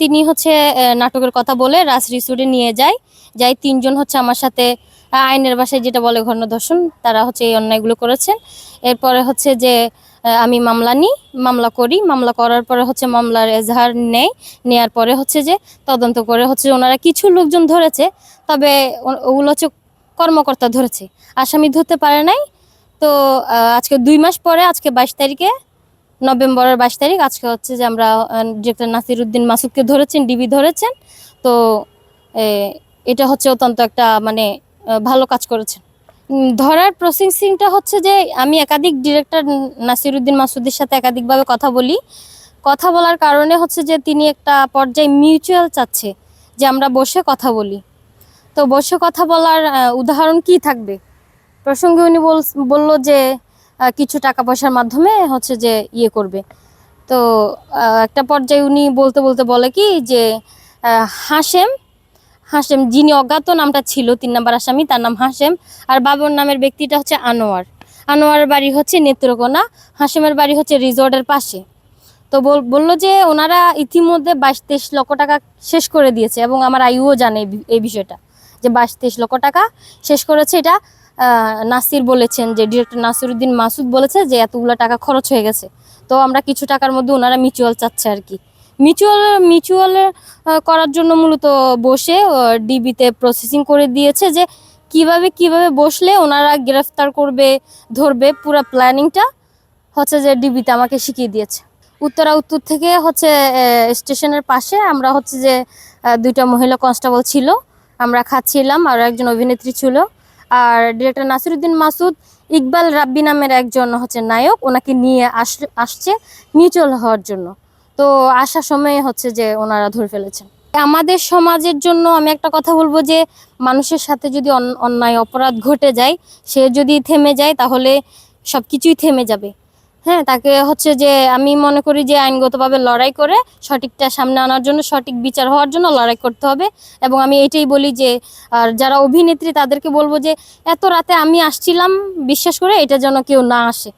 তিনি হচ্ছে নাটকের কথা বলে রাজ রিসোর্টে নিয়ে যায়। যাই তিনজন হচ্ছে আমার সাথে আইনের বাসায় যেটা বলে ঘর্ণদর্শন তারা হচ্ছে এই অন্যায়গুলো করেছেন। এরপরে হচ্ছে যে আমি মামলা নিই, মামলা করি। মামলা করার পরে হচ্ছে মামলার এজাহার নেয়। নেয়ার পরে হচ্ছে যে, তদন্ত করে হচ্ছে ওনারা কিছু লোকজন ধরেছে, তবে ওগুলো হচ্ছে কর্মকর্তা ধরেছে। আসামি ধরতে পারে নাই। তো আজকে দুই মাস পরে, আজকে বাইশ তারিখে নভেম্বরের বাইশ তারিখ। আজকে হচ্ছে যে আমরা ডিরেক্টর নাসির উদ্দিন মাসুদকে ধরেছেন, ডিবি ধরেছেন। তো এটা হচ্ছে অত্যন্ত একটা মানে ভালো কাজ করেছেন। ধরার প্রসেসিংটা হচ্ছে যে, আমি একাধিক ডিরেক্টর নাসির উদ্দিন মাসুদের সাথে একাধিকভাবে কথা বলি। কথা বলার কারণে হচ্ছে যে, তিনি একটা পর্যায়ে মিউচুয়াল চাচ্ছে যে, আমরা বসে কথা বলি। তো বসে কথা বলার উদাহরণ কি থাকবে? প্রসঙ্গে উনি বল- বলল যে কিছু টাকা পয়সার মাধ্যমে হচ্ছে যে ইয়ে করবে। তো একটা পর্যায়ে উনি বলতে বলতে বলে কি যে হাসেম হাসেম যিনি অজ্ঞাত নামটা ছিল, তিন নাম্বার আসামি, তার নাম হাসেম আর বাবর নামের ব্যক্তিটা হচ্ছে আনোয়ার। আনোয়ারের বাড়ি হচ্ছে নেত্রকোনা হাসেমের বাড়ি হচ্ছে রিসোর্টের পাশে। তো বল- বলল যে ওনারা ইতিমধ্যে বাইশ তেইশ লক্ষ টাকা শেষ করে দিয়েছে এবং আমার আইও জানে এই বিষয়টা। যে বাইশ তেইশ লক্ষ টাকা শেষ করেছে এটা। নাসির বলেছেন, যে ডিরেক্টর নাসিরুদ্দিন মাসুদ বলেছে যে এতগুলো টাকা খরচ হয়ে গেছে। তো আমরা কিছু টাকার মধ্যে ওনারা মিউচুয়াল চাচ্ছে আর কি। মিউচুয়াল মিউচুয়াল করার জন্য মূলত বসে ডিবিতে প্রসেসিং করে দিয়েছে যে কীভাবে কীভাবে বসলে ওনারা গ্রেফতার করবে, ধরবে, পুরো প্ল্যানিংটা হচ্ছে যে ডিবিতে আমাকে শিখিয়ে দিয়েছে। উত্তরা, উত্তর থেকে হচ্ছে স্টেশনের পাশে আমরা হচ্ছে যে দুইটা মহিলা কনস্টেবল ছিল। আমরা খাচ্ছিলাম, আর একজন অভিনেত্রী ছিল। আর ডিরেক্টর নাসিরুদ্দিন মাসুদ ইকবাল রাব্বি নামের একজন হচ্ছে নায়ক, ওনাকে নিয়ে আস, আসছে মিউচুয়াল হওয়ার জন্য। তো আসার সময় হচ্ছে যে ওনারা ধরে ফেলেছেন। আমাদের সমাজের জন্য আমি একটা কথা বলব যে, মানুষের সাথে যদি অন- অন্যায় অপরাধ ঘটে যায়, সে যদি থেমে যায়, তাহলে সব কিছুই থেমে যাবে। হ্যাঁ তাকে হচ্ছে যে আমি মনে করি যে আইনগতভাবে লড়াই করে সঠিকটা সামনে আনার জন্য, সঠিক বিচার হওয়ার জন্য লড়াই করতে হবে। এবং আমি এটাই বলি যে, আর যারা অভিনেত্রী তাদেরকে বলব যে, এত রাতে আমি আসছিলাম, বিশ্বাস করে এটা যেন কেউ না আসে।